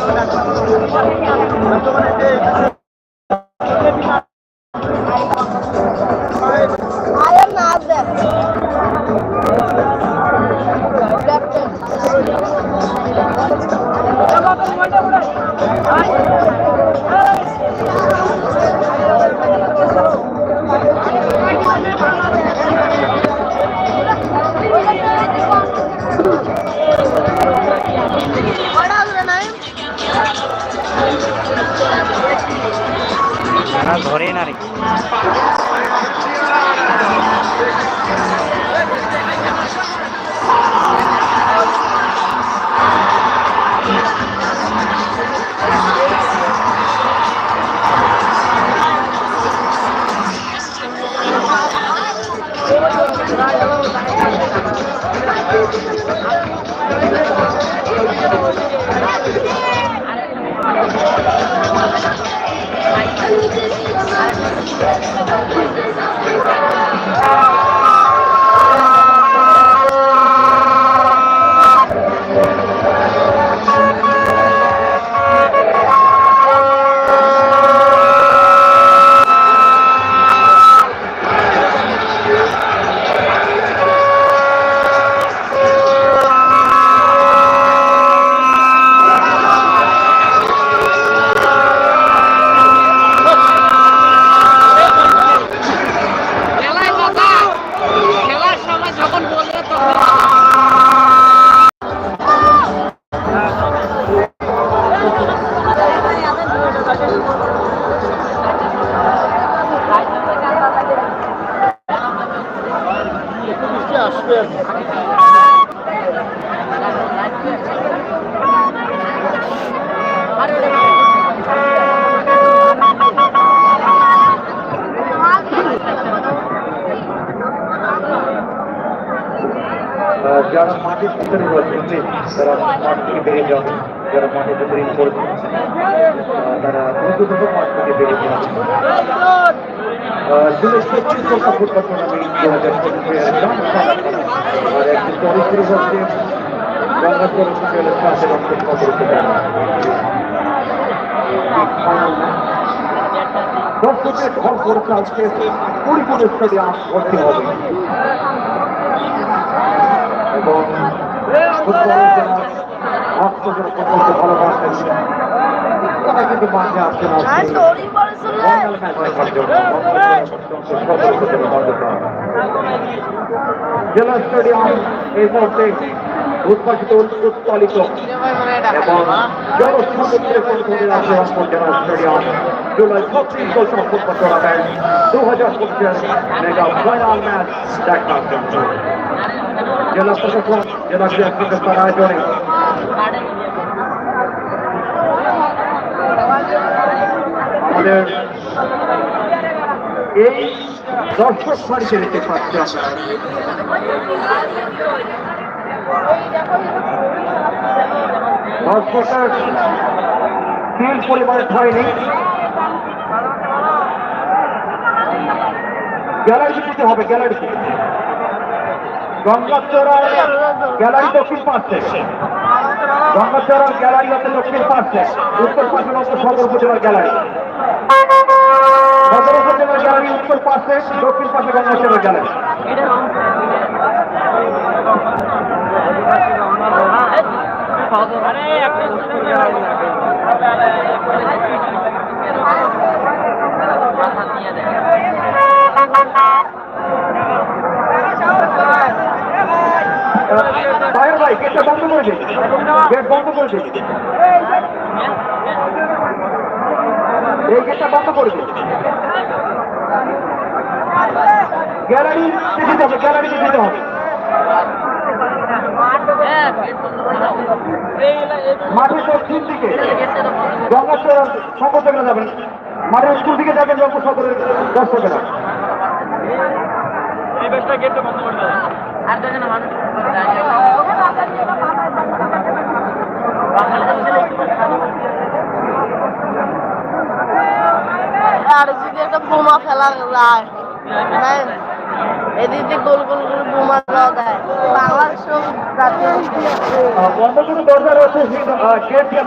Are the names? না ধরে না Thank you. আহ, যারা মাটির ভিতরে প্লিজ তারা মাঠ থেকে বেরিয়ে যান। যারা মাটির ভিতরে আহ, তারা দ্রুততম মাঠ থেকে বেরিয়ে যান। জুলাই পঁচিশ ফুটবল টুর্নামেন্ট দু হাজার চব্বিশে আর দর্শকের ঘর করেছে আজকে পরিপূর্ণ স্টেডিয়াম ভর্তি হবে। এবং ফুটবলের যারা ভক্তদের পর্যন্ত ভালোবাসেন তারা কিন্তু মাঠে I জেলা স্টেডিয়াম এই মুহূর্তে উদ্ভাসিত উৎপালিত এবং জনসমুদ্রে বছর টুর্নামেন্ট দু হাজার পঁচিশের মেগা ফাইনাল ম্যাচ জন্য। জেলা প্রশাসন জেলা আমাদের এই দর্শক সারিতে দেখতে পাচ্ছি আমরা। দর্শকের পরিমাণে হয়নি গ্যালারি দিতে হবে গ্যালারিতে গঙ্গাচড়ার গ্যালারি দক্ষিণ পাশে। গঙ্গাচড়ার গ্যালারি হচ্ছে দক্ষিণ পাশে। উত্তর পাশে সদর উপজেলার গ্যালারি। সদর উপজেলার গ্যালারি উত্তর পাশে ভাই গেটটা বন্ধ করে দিন। গেট বন্ধ করে দিন। এই গেটটা বন্ধ করে দিন গ্যালারি যেতে হবে গ্যালারিতে যেতে হবে। মাঠের দক্ষিণ দিকে। গঙ্গাচর সম্পর্কে যাবেন মাঠের স্কুল দিকে যাবেন রংপুর সদরের দর্শকেরা। আর দুজন মানুষ আর যদি একটা বোমা ফেলা যায় হ্যাঁ? এদিক দিয়ে গোল গোল করে বোমা দেওয়া দেয় বাংলাদেশ